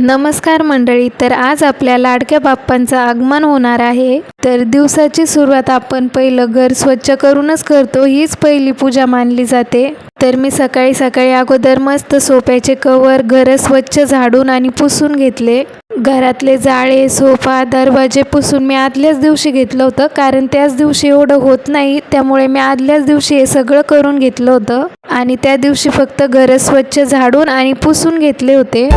नमस्कार मंडळी तर आज आपल्या लाडक्या बाप्पांचं आगमन होणार आहे. तर दिवसाची सुरुवात आपण पहिलं घर स्वच्छ करूनच करतो हीच पहिली पूजा मानली जाते. तर मी सकाळी सकाळी अगोदर मस्त सोप्याचे कवर घर स्वच्छ झाडून आणि पुसून घेतले. घरातले जाळे सोफा दरवाजे पुसून मी आदल्याच दिवशी घेतलं होतं कारण त्याच दिवशी एवढं होत नाही त्यामुळे मी आदल्याच दिवशी हे सगळं करून घेतलं होतं. आणि त्या दिवशी फक्त घर स्वच्छ झाडून आणि पुसून घेतले होते.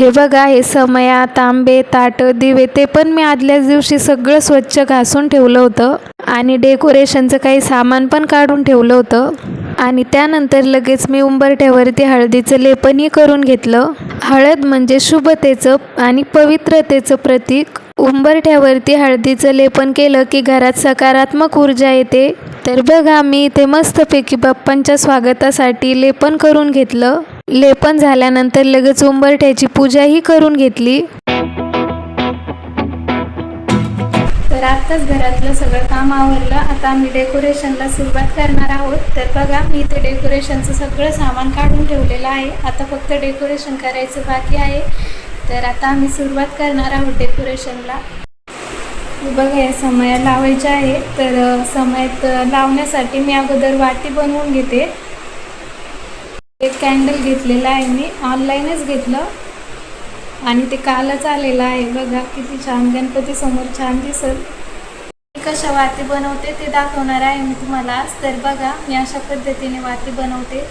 हे बघा हे समया तांबे ताट दिवे ते पण मी आदल्याच दिवशी सगळं स्वच्छ घासून ठेवलं होतं. आणि डेकोरेशनचं काही सामान पण काढून ठेवलं होतं. आणि त्यानंतर लगेच मी उंबरठ्यावरती हळदीचं लेपनही करून घेतलं. हळद म्हणजे शुभतेचं आणि पवित्रतेचं प्रतीक. उंबरठ्यावरती हळदीचं लेपन केलं की घरात सकारात्मक ऊर्जा येते. तर बघा मी इथे मस्तपैकी बाप्पांच्या स्वागतासाठी लेपन करून घेतलं. लेपन झाल्यानंतर लगेच उंबरठ्याची पूजाही करून घेतली. तर आत्ताच घरातलं सगळं काम आवरलं. आता आम्ही डेकोरेशनला सुरुवात करणार आहोत. तर बघा मी इथे डेकोरेशनचं सगळं सामान काढून ठेवलेलं आहे. आता फक्त डेकोरेशन करायचं बाकी आहे. तर आता आम्ही सुरुवात करणार आहोत डेकोरेशनला बघा या समया लावायच्या आहे तर समयात लावण्यासाठी मी अगोदर वाती बनवून घेते. एक कॅन्डल घेतलेला आहे मी. ऑनलाईनच घेतलं. आणि ते कालच आलेलं आहे. बघा किती छान. गणपती समोर छान दिसत मी कशा वाती बनवते ते दाखवणार आहे मी तुम्हाला आज. तर बघा मी अशा पद्धतीने वाती बनवते.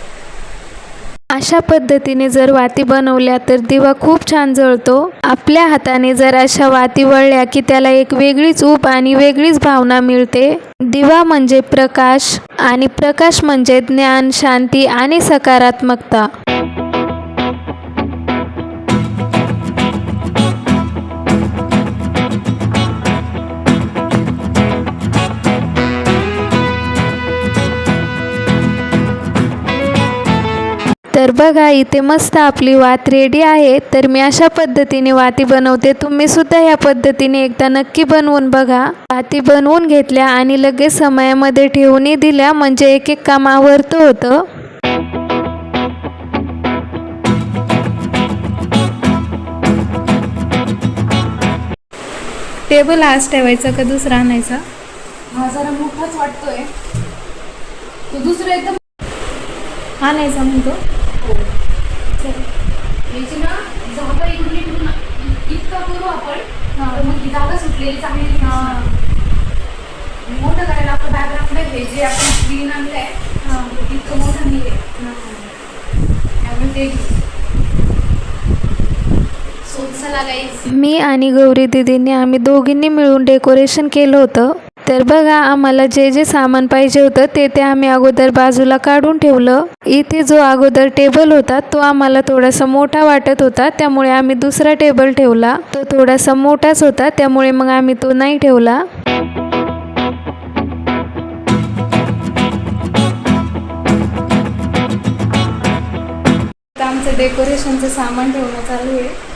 अशा पद्धतीने जर वाती बनवल्या तर दिवा खूप छान जळतो. आपल्या हाताने जर अशा वाती वळल्या की त्याला एक वेगळीच उप आणि वेगळीच भावना मिळते. दिवा म्हणजे प्रकाश आणि प्रकाश म्हणजे ज्ञान शांती आणि सकारात्मकता. बघा इथे मस्त आपली वात रेडी आहे. तर मी अशा पद्धतीने वाती बनवते. तुम्ही सुद्धा या पद्धतीने एकदा नक्की बनवून बघा. वाती बनवून घेतल्या आणि लगेच समयामध्ये ठेवूनही दिल्या. म्हणजे एक एक काम आवरतं होतं. टेबल आज ठेवायचा का दुसरा आणायचा? हा जरा मोठाच वाटतोय. तो दुसरा एकदम आणायचा म्हणतो. याची ना जागा इकडून इकडून इतका करू आपण तर मग ही जागा सुटलेली चांगली दिसणार. आणि मोठं करायला आपलं बॅकग्राऊंड जे आपण स्क्रीन आणलंय इतकं मोठं नाही त्यामुळे ते सो चला गाईस मी आणि गौरी दिदीने आम्ही दोघींनी मिळून डेकोरेशन केलं होतं. तर बघा आम्हाला जे जे सामान पाहिजे होतं ते ते आम्ही अगोदर बाजूला काढून ठेवलं. इथे जो अगोदर टेबल होता तो आम्हाला थोडासा मोठा वाटत होता. त्यामुळे आम्ही दुसरा टेबल ठेवला. तो थोडासा मोठाच होता त्यामुळे मग आम्ही तो नाही ठेवला. आमचं डेकोरेशनचं सामान ठेवणं चालू आहे.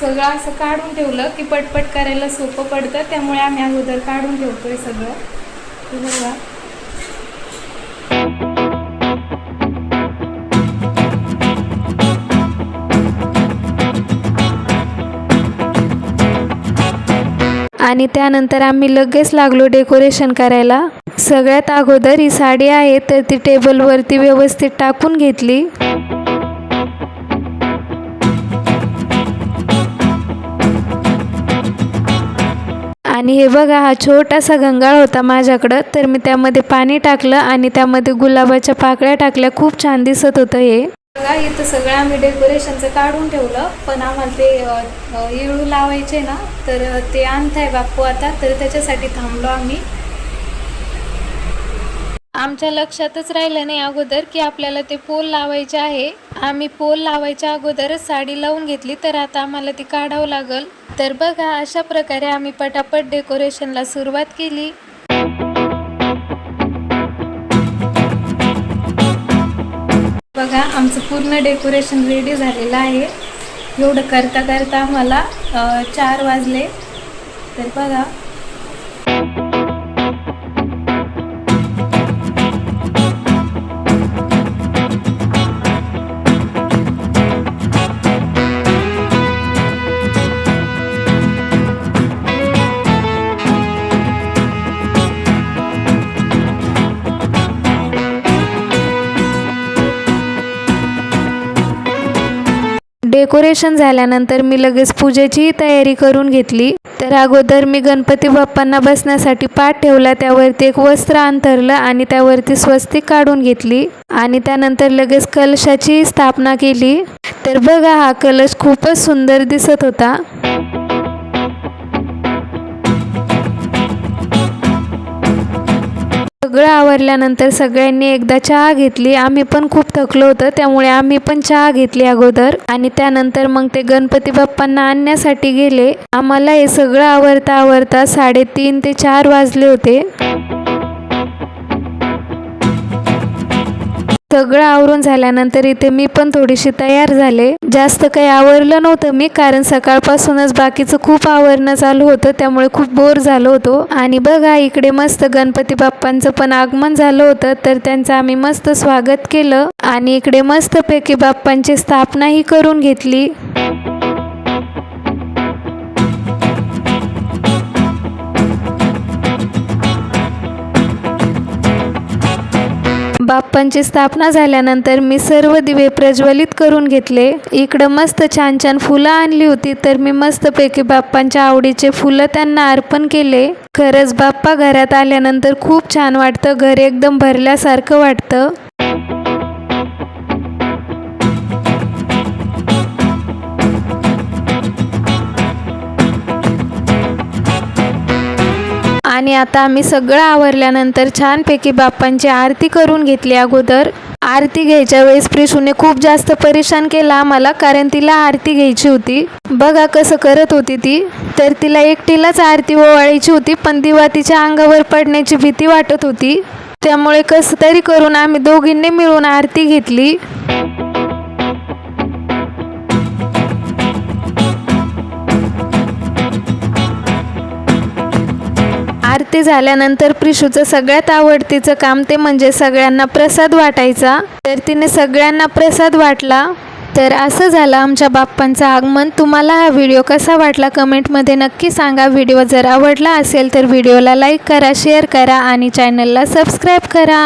सगळं असं काढून ठेवलं की पटपट करायला सोपं पडतं. त्यामुळे आम्ही अगोदर काढून ठेवतोय सगळं. बघा. आणि त्यानंतर आम्ही लगेच लागलो डेकोरेशन करायला. सगळ्यात अगोदर ही साडी आहे तर ती टेबलवरती व्यवस्थित टाकून घेतली. आणि हे बघा हा छोटासा गंगाळ होता माझ्याकडं तर मी त्यामध्ये पाणी टाकलं आणि त्यामध्ये गुलाबाच्या पाकळ्या टाकल्या. खूप छान दिसत होतं हे. बघा इथं सगळं आम्ही डेकोरेशनचं काढून ठेवलं पण आम्हाला ते येळू लावायचे ना तर ते ते आणताय बाप्पू आता तर त्याच्यासाठी थांबलो आम्ही. आमच्या लक्षातच राहिलं नाही अगोदर की आपल्याला ते पोल लावायचे आहे. आम्ही पोल लावायच्या अगोदरच साडी लावून घेतली तर आता आम्हाला ती काढावं लागल. तर बघा अशा प्रकारे आम्ही पटापट डेकोरेशनला सुरुवात केली. बघा आमचं पूर्ण डेकोरेशन रेडी झालेलं आहे. एवढं करता करता आम्हाला चार वाजले. तर बघा डेकोरेशन झाल्यानंतर मी लगेच पूजेचीही तयारी करून घेतली. तर अगोदर मी गणपती बाप्पांना बसण्यासाठी पाठ ठेवला त्यावरती एक वस्त्र अंथरलं आणि त्यावरती स्वस्तिक काढून घेतली आणि त्यानंतर लगेच कलशाची स्थापना केली. तर बघा हा कलश खूपच सुंदर दिसत होता. सगळं आवरल्यानंतर सगळ्यांनी एकदा चहा घेतली. आम्ही पण खूप थकलो होतो त्यामुळे आम्ही पण चहा घेतली अगोदर. आणि त्यानंतर मग ते गणपती बाप्पांना आणण्यासाठी गेले. आम्हाला हे सगळं आवरता आवरता साडेतीन ते चार वाजले होते. सगळं आवरून झाल्यानंतर इथे मी पण थोडीशी तयार झाले. जास्त काही आवरलं नव्हतं मी कारण सकाळपासूनच बाकीचं खूप आवरणं चालू होतं त्यामुळे खूप बोर झालो होतो. आणि बघा इकडे मस्त गणपती बाप्पांचं पण आगमन झालं होतं तर त्यांचं आम्ही मस्त स्वागत केलं. आणि इकडे मस्तपैकी बाप्पांची स्थापनाही करून घेतली. बाप्पांची स्थापना झाल्यानंतर मी सर्व दिवे प्रज्वलित करून घेतले. इकडं मस्त छान छान फुलं आणली होती तर मी मस्तपैकी बाप्पांच्या आवडीचे फुलं त्यांना अर्पण केले. खरंच बाप्पा घरात आल्यानंतर खूप छान वाटतं घर एकदम भरल्यासारखं वाटतं. आणि आता आम्ही सगळं आवरल्यानंतर छानपैकी बाप्पांची आरती करून घेतली अगोदर. आरती घ्यायच्या वेळेस प्रिशूने खूप जास्त परेशान केला आम्हाला कारण तिला आरती घ्यायची होती. बघा कसं करत होती ती. तर तिला एकटीलाच आरती ओवाळायची होती पण दिवा तिच्या अंगावर पडण्याची भीती वाटत होती. त्यामुळे कसं तरी करून आम्ही दोघींनी मिळून आरती घेतली. आरती झाल्यानंतर प्रिशूचं सगळ्यात आवडतीचं काम ते म्हणजे सगळ्यांना प्रसाद वाटायचा. तर तिने सगळ्यांना प्रसाद वाटला तर असं झालं आमच्या बाप्पांचं आगमन. तुम्हाला हा व्हिडिओ कसा वाटला कमेंटमध्ये नक्की सांगा. व्हिडिओ जर आवडला असेल तर व्हिडिओला लाईक करा शेअर करा आणि चॅनलला सबस्क्राईब करा.